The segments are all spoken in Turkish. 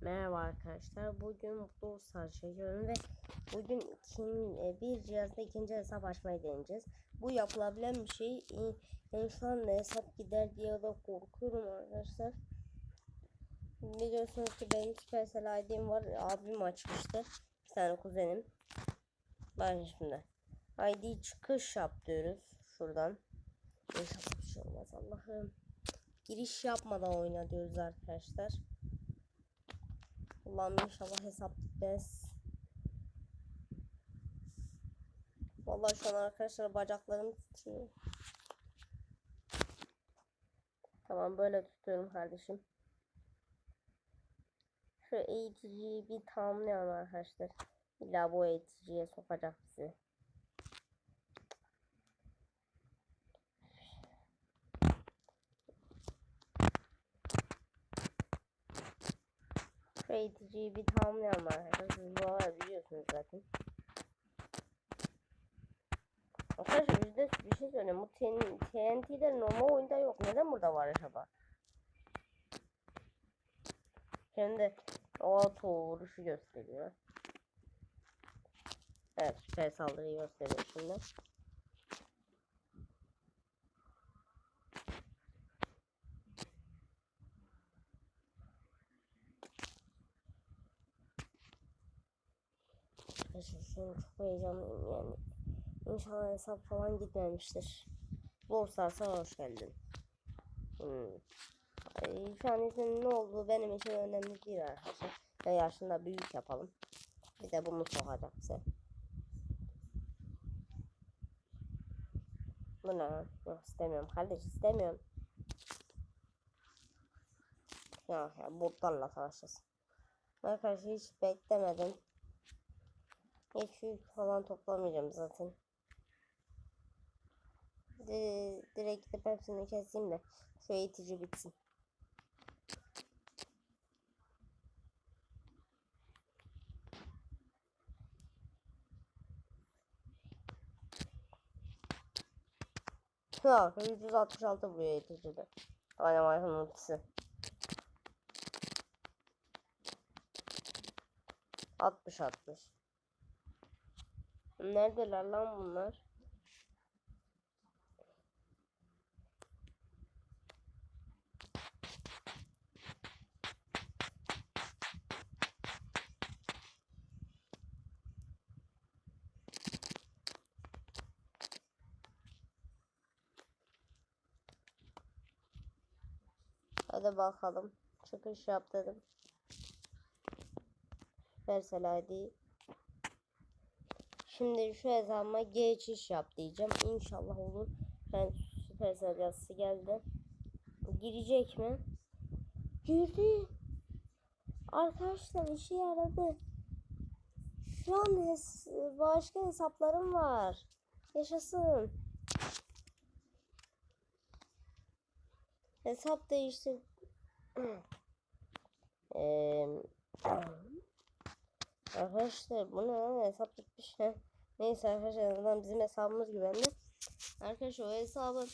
Merhaba arkadaşlar. Bugün Mutlu Sar çekiyorum ve bugün ikin, e, bir cihazda ikinci hesap açmayı deneyeceğiz. Bu yapılabilen bir şey. E, Ben şu an hesap gider diye de korkuyorum arkadaşlar. Biliyorsunuz ki benim Supercell ID'm var. Abim açmıştı. Bir tane kuzenim. Bakın şimdi. ID çıkış yap diyoruz. Şuradan. İnşallah bir şey olmaz Allah'ım. Giriş yapmadan oyna diyoruz arkadaşlar. Allah'ım inşallah hesap gitmez. Vallahi şu an arkadaşlar bacaklarım titriyor. Tamam böyle tutuyorum kardeşim. Şu eğiticiyi bir tamamlayalım arkadaşlar. İlla bu eğiticiye sokacak bizi. Eğiticiyi bir tamamlayalım arkadaşlar. Siz bu arada biliyorsunuz zaten. Arkadaşlar yüzde bir şey söyleyeyim. Bu TN TNT'de normal oyunda yok. Neden burada var acaba? Şimdi auto vuruşu gösteriyor. Evet süper saldırıyı gösteriyor şimdi. Arkadaşlar çok heyecanlıyım yani. İnşallah hesap falan gitmemiştir. Borsarsa hoş geldin. Hmm. Şu an isminin ne olduğu benim için önemli değil arkadaşlar. Ve yaşında büyük yapalım. Bir de bunu sokacak bize. Bu ne? Yok istemiyorum kardeş istemiyorum. Ya, ya botlarla savaşacağız. Arkadaşlar hiç beklemedim. Yük falan toplamayacağım zaten. Di- direkt gidip hepsini keseyim de şu eğitici bitsin. Ha, 166 vuruyor eğiticide. Aynen aynen ultisi. 60 60. Neredeler lan bunlar? Hadi bakalım. Çıkış yap dedim. Versel ID. Şimdi şu hesabıma geçiş yap diyeceğim. İnşallah olur. Ben Supercell yazısı geldi. Girecek mi? Girdi. Arkadaşlar işe yaradı. Şu an hes başka hesaplarım var. Yaşasın. Hesap değiştir. Eee Arkadaşlar bu ne lan hesap gitmiş he. Neyse arkadaşlar azından bizim hesabımız güvenli. Arkadaşlar o hesabın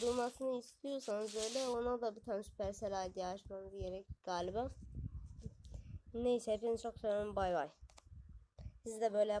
durmasını istiyorsanız öyle ona da bir tane Supercell ID açmanız gerek galiba. Neyse hepinizi çok seviyorum bay bay. Siz de böyle.